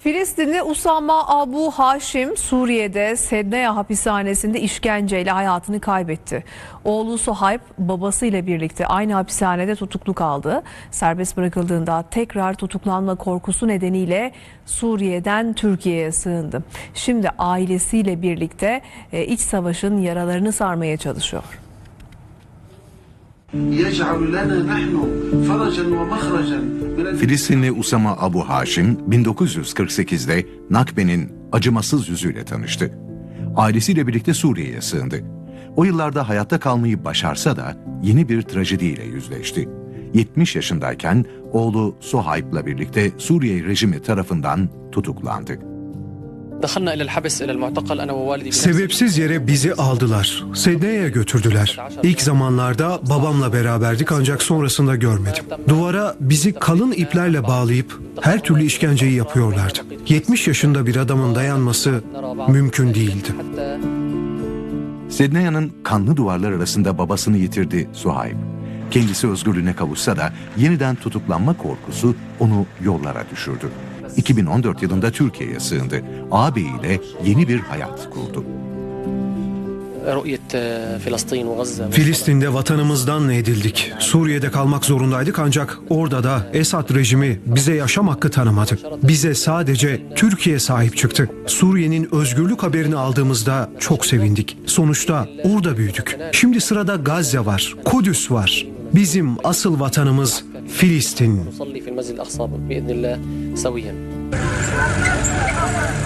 Filistinli Usama Abu Haşim Suriye'de Sedneya hapishanesinde işkenceyle hayatını kaybetti. Oğlu Suhayb babasıyla birlikte aynı hapishanede tutuklu kaldı. Serbest bırakıldığında tekrar tutuklanma korkusu nedeniyle Suriye'den Türkiye'ye sığındı. Şimdi ailesiyle birlikte e, iç savaşın yaralarını sarmaya çalışıyor. Filistinli Usama Abu Haşim 1948'de Nakbe'nin acımasız yüzüyle tanıştı. Ailesiyle birlikte Suriye'ye sığındı. O yıllarda hayatta kalmayı başarsa da yeni bir trajediyle yüzleşti. 70 yaşındayken oğlu Suhayb'la birlikte Suriye rejimi tarafından tutuklandı. Sebepsiz yere bizi aldılar. Sedney'e götürdüler. İlk zamanlarda babamla beraberdik ancak sonrasında görmedim. Duvara bizi kalın iplerle bağlayıp her türlü işkenceyi yapıyorlardı. 70 yaşında bir adamın dayanması mümkün değildi. Sedneya'nın kanlı duvarlar arasında babasını yitirdi Suhaib. Kendisi özgürlüğüne kavuşsa da yeniden tutuklanma korkusu onu yollara düşürdü. 2014 yılında Türkiye'ye sığındı. ağabeyiyle yeni bir hayat kurdu. Filistin'de vatanımızdan edildik. Suriye'de kalmak zorundaydık ancak orada da Esad rejimi bize yaşam hakkı tanımadı. Bize sadece Türkiye sahip çıktı. Suriye'nin özgürlük haberini aldığımızda çok sevindik. Sonuçta orada büyüdük. Şimdi sırada Gazze var, Kudüs var. Bizim asıl vatanımız Filistin.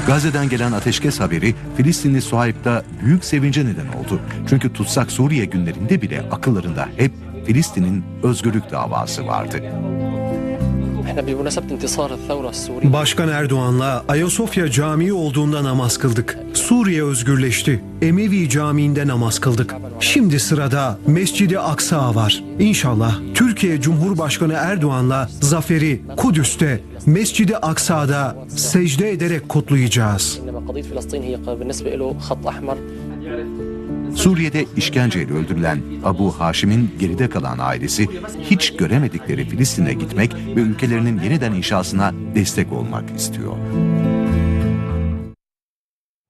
Gazze'den gelen ateşkes haberi Filistinli Suhayb'da büyük sevince neden oldu. Çünkü tutsak Suriye günlerinde bile akıllarında hep Filistin'in özgürlük davası vardı. Başkan Erdoğan'la Ayasofya Camii olduğunda namaz kıldık. Suriye özgürleşti. Emevi Camii'nde namaz kıldık. Şimdi sırada Mescidi Aksa var. İnşallah Türkiye Cumhurbaşkanı Erdoğan'la zaferi Kudüs'te Mescidi Aksa'da secde ederek kutlayacağız. Suriye'de işkenceyle öldürülen Abu Haşim'in geride kalan ailesi hiç göremedikleri Filistin'e gitmek ve ülkelerinin yeniden inşasına destek olmak istiyor.